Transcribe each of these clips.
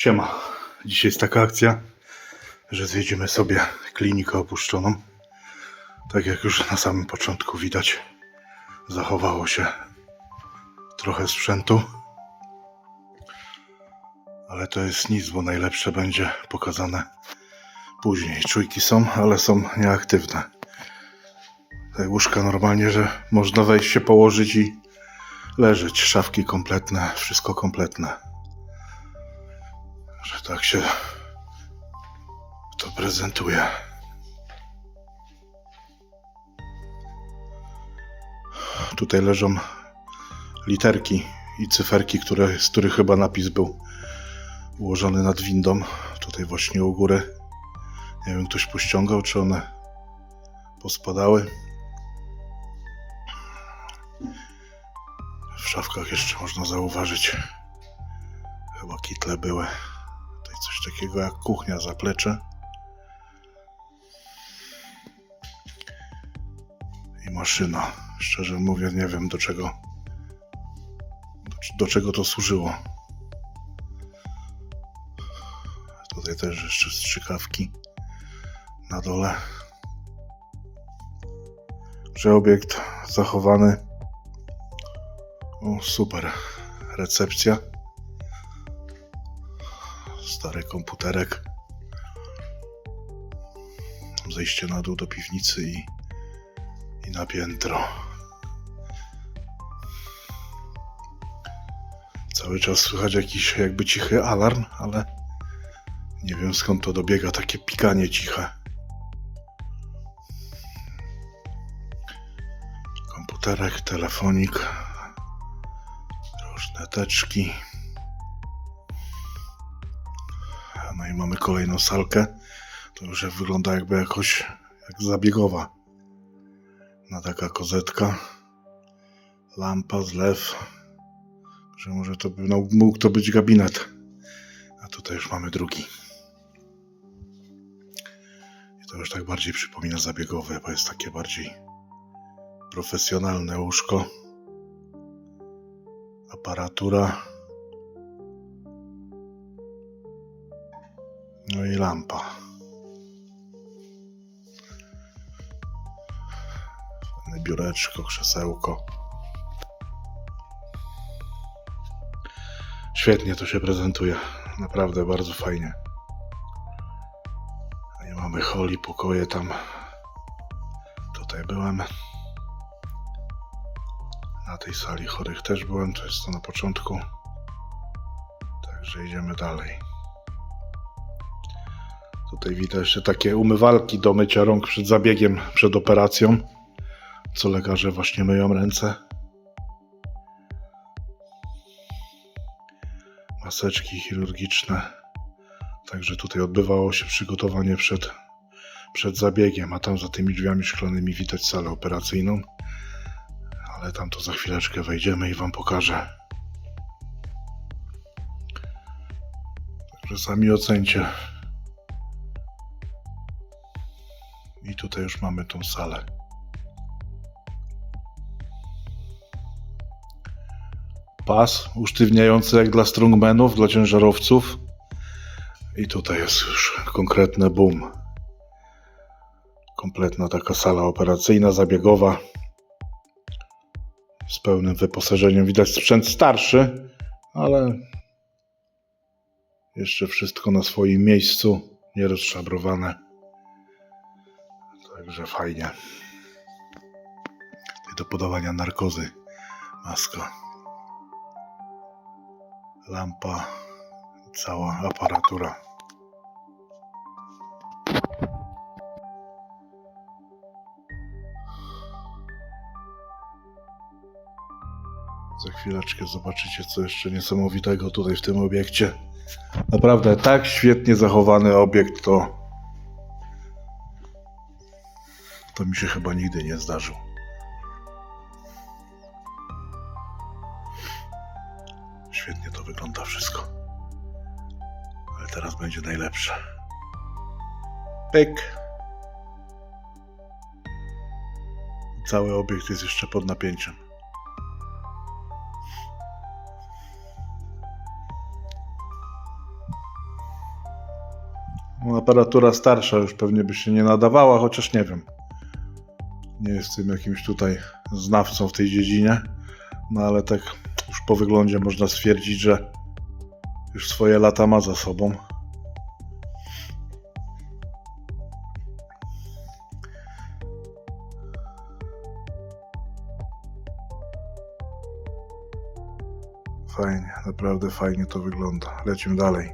Siema. Dzisiaj jest taka akcja, że zwiedzimy sobie klinikę opuszczoną. Tak jak już na samym początku widać, zachowało się trochę sprzętu. Ale to jest nic, bo najlepsze będzie pokazane później. Czujki są, ale są nieaktywne. Te łóżka normalnie, że można wejść się położyć i leżeć. Szafki kompletne, wszystko kompletne. Że tak się to prezentuje. Tutaj leżą literki i cyferki, które, z których chyba napis był ułożony nad windą. Tutaj właśnie u góry. Nie wiem, ktoś pościągał, czy one pospadały. W szafkach jeszcze można zauważyć chyba kitle były. Takiego jak kuchnia, zaplecze. I maszyna. Szczerze mówiąc, nie wiem do czego do, czego to służyło. Tutaj też jeszcze strzykawki na dole. Że obiekt zachowany. O, super. Recepcja. Stary komputerek. Zejście na dół do piwnicy i, i na piętro. Cały czas słychać jakiś jakby cichy alarm, ale nie wiem skąd to dobiega takie pikanie ciche. Komputerek, telefonik, różne teczki. No i mamy kolejną salkę. To już wygląda jakby jakoś jak zabiegowa. Na taka kozetka. Lampa, zlew. Że może to by, no, mógł to być gabinet. A tutaj już mamy drugi. I to już tak bardziej przypomina zabiegowe, bo jest takie bardziej profesjonalne łóżko. Aparatura. No i lampa. Fajne Biureczko, krzesełko. Świetnie to się prezentuje. Naprawdę bardzo fajnie. Nie mamy holi, pokoje tam. Tutaj byłem. Na tej sali chorych też byłem, to jest to na początku. Także idziemy dalej. Tutaj widać jeszcze takie umywalki do mycia rąk przed zabiegiem, przed operacją. Co lekarze właśnie myją ręce. Maseczki chirurgiczne. Także tutaj odbywało się przygotowanie przed, przed zabiegiem, a tam za tymi drzwiami szklanymi widać salę operacyjną. Ale tam to za chwileczkę wejdziemy i Wam pokażę. Także sami ocencie. Tutaj już mamy tą salę. Pas usztywniający jak dla strongmanów, dla ciężarowców. I tutaj jest już konkretne boom. Kompletna taka sala operacyjna, zabiegowa. Z pełnym wyposażeniem. Widać sprzęt starszy, ale jeszcze wszystko na swoim miejscu. Nierozszabrowane. Także fajnie. I do podawania narkozy maska. Lampa, cała aparatura. Za chwileczkę zobaczycie co jeszcze niesamowitego tutaj w tym obiekcie. Naprawdę tak świetnie zachowany obiekt to to mi się chyba nigdy nie zdarzył. Świetnie to wygląda wszystko. Ale teraz będzie najlepsze. Pyk. Cały obiekt jest jeszcze pod napięciem. No, Aparatura starsza już pewnie by się nie nadawała, chociaż nie wiem. Nie jestem jakimś tutaj znawcą w tej dziedzinie, no ale tak już po wyglądzie można stwierdzić, że już swoje lata ma za sobą. Fajnie, naprawdę fajnie to wygląda. Lecimy dalej.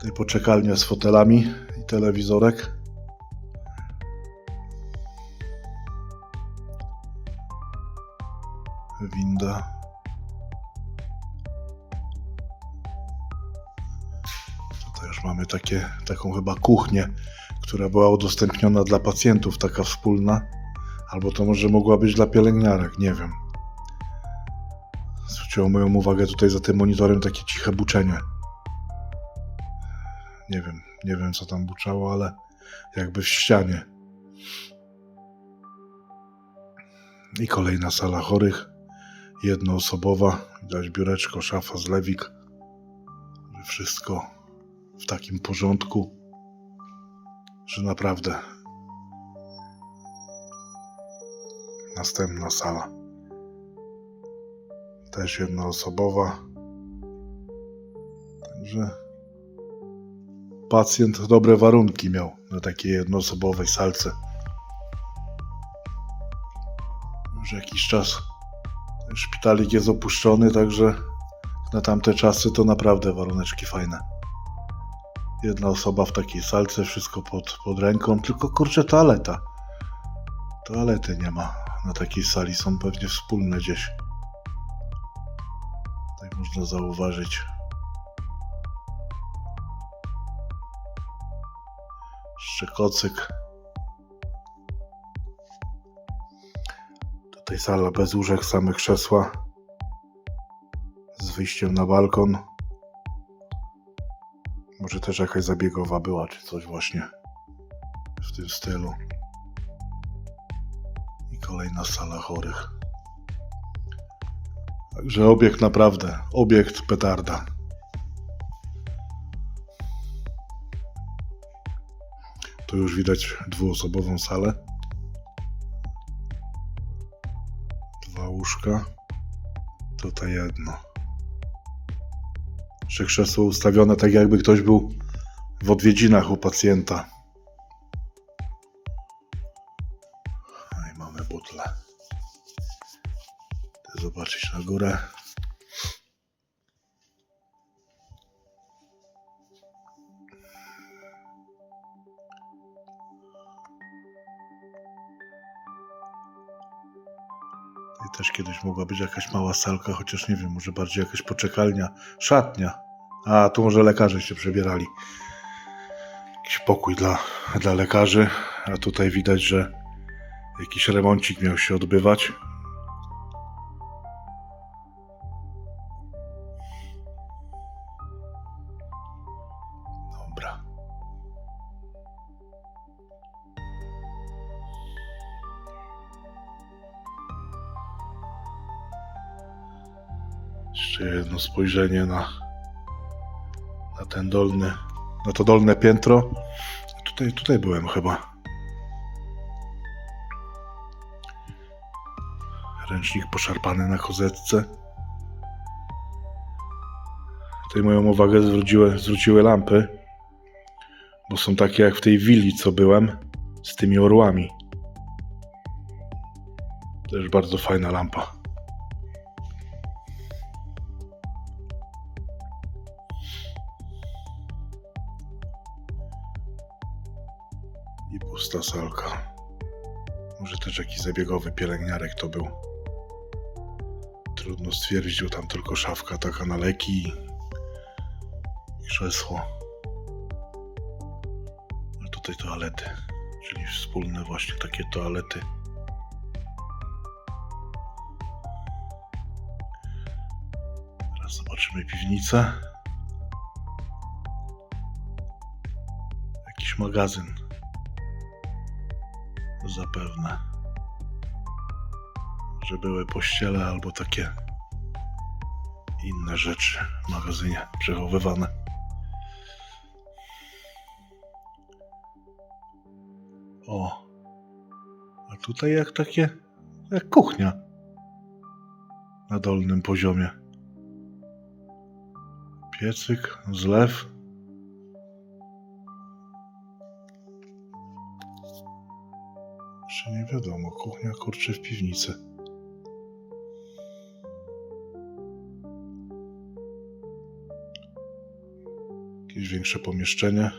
Tutaj poczekalnia z fotelami i telewizorek. Mamy takie, taką chyba kuchnię, która była udostępniona dla pacjentów, taka wspólna. Albo to może mogła być dla pielęgniarek, nie wiem. Zwróciło moją uwagę tutaj za tym monitorem takie ciche buczenie. Nie wiem, nie wiem co tam buczało, ale jakby w ścianie. I kolejna sala chorych, jednoosobowa, widać biureczko, szafa, zlewik. Wszystko w takim porządku, że naprawdę. Następna sala. Też jednoosobowa. Także pacjent dobre warunki miał na takiej jednoosobowej salce. Już jakiś czas szpitalik jest opuszczony, także na tamte czasy to naprawdę waruneczki fajne. Jedna osoba w takiej salce, wszystko pod, pod ręką, tylko kurczę toaleta. Toalety nie ma na takiej sali, są pewnie wspólne gdzieś. Tutaj można zauważyć Szczekocyk. Tutaj sala bez łóżek, same krzesła. Z wyjściem na balkon. Też jakaś zabiegowa była, czy coś właśnie w tym stylu. I kolejna sala chorych. Także obiekt naprawdę, obiekt petarda. Tu już widać dwuosobową salę. Dwa łóżka. Tutaj jedno. Jeszcze krzesło ustawione tak jakby ktoś był w odwiedzinach u pacjenta. I mamy butlę. Chcę zobaczyć na górę. I też kiedyś mogła być jakaś mała salka, chociaż nie wiem, może bardziej jakaś poczekalnia, szatnia. A tu może lekarze się przebierali. Jakiś pokój dla, dla lekarzy, a tutaj widać, że jakiś remoncik miał się odbywać. Jeszcze jedno spojrzenie na, na ten dolny, na to dolne piętro. Tutaj, tutaj byłem chyba. Ręcznik poszarpany na kozetce. Tutaj moją uwagę zwróciły, zwróciły lampy, bo są takie jak w tej willi, co byłem, z tymi orłami. Też bardzo fajna lampa. I pusta salka. Może też jakiś zabiegowy pielęgniarek to był. Trudno stwierdzić, bo tam tylko szafka taka na leki i krzesło. A tutaj toalety, czyli wspólne właśnie takie toalety. Teraz zobaczymy piwnicę. Jakiś magazyn zapewne. Że były pościele albo takie inne rzeczy w magazynie przechowywane. O, a tutaj jak takie, jak kuchnia na dolnym poziomie. Piecyk, zlew. Jeszcze nie wiadomo, kuchnia kurczy w piwnicy. Jakieś większe pomieszczenie.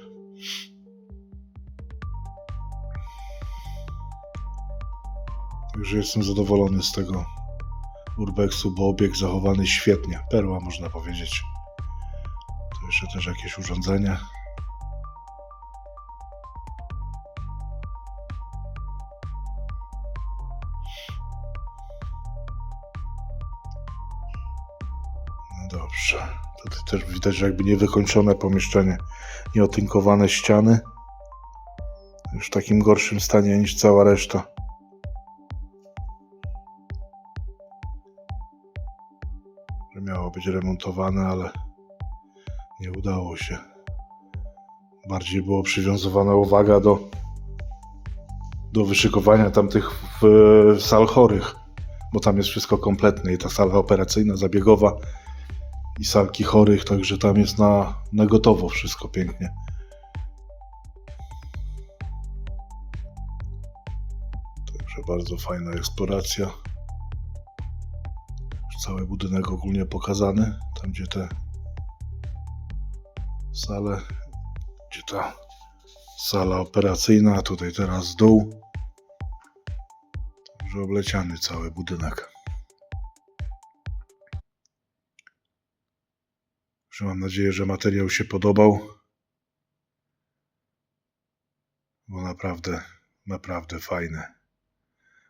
Także jestem zadowolony z tego urbexu, bo obiekt zachowany świetnie. Perła można powiedzieć. Tu jeszcze też jakieś urządzenie. Dobrze. Tutaj też widać, jakby niewykończone pomieszczenie. Nieotynkowane ściany. Już w takim gorszym stanie niż cała reszta. że miało być remontowane, ale nie udało się. Bardziej było przywiązywana uwaga do, do wyszykowania tamtych w, w sal chorych, bo tam jest wszystko kompletne i ta sala operacyjna, zabiegowa i salki chorych, także tam jest na, na gotowo wszystko pięknie. Także bardzo fajna eksploracja cały budynek ogólnie pokazany. Tam gdzie te sale, gdzie ta sala operacyjna, tutaj teraz dół. Także obleciany cały budynek. Że mam nadzieję, że materiał się podobał. Bo naprawdę, naprawdę fajny.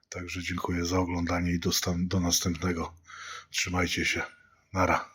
Także dziękuję za oglądanie i do, do następnego. Trzymajcie się. Nara.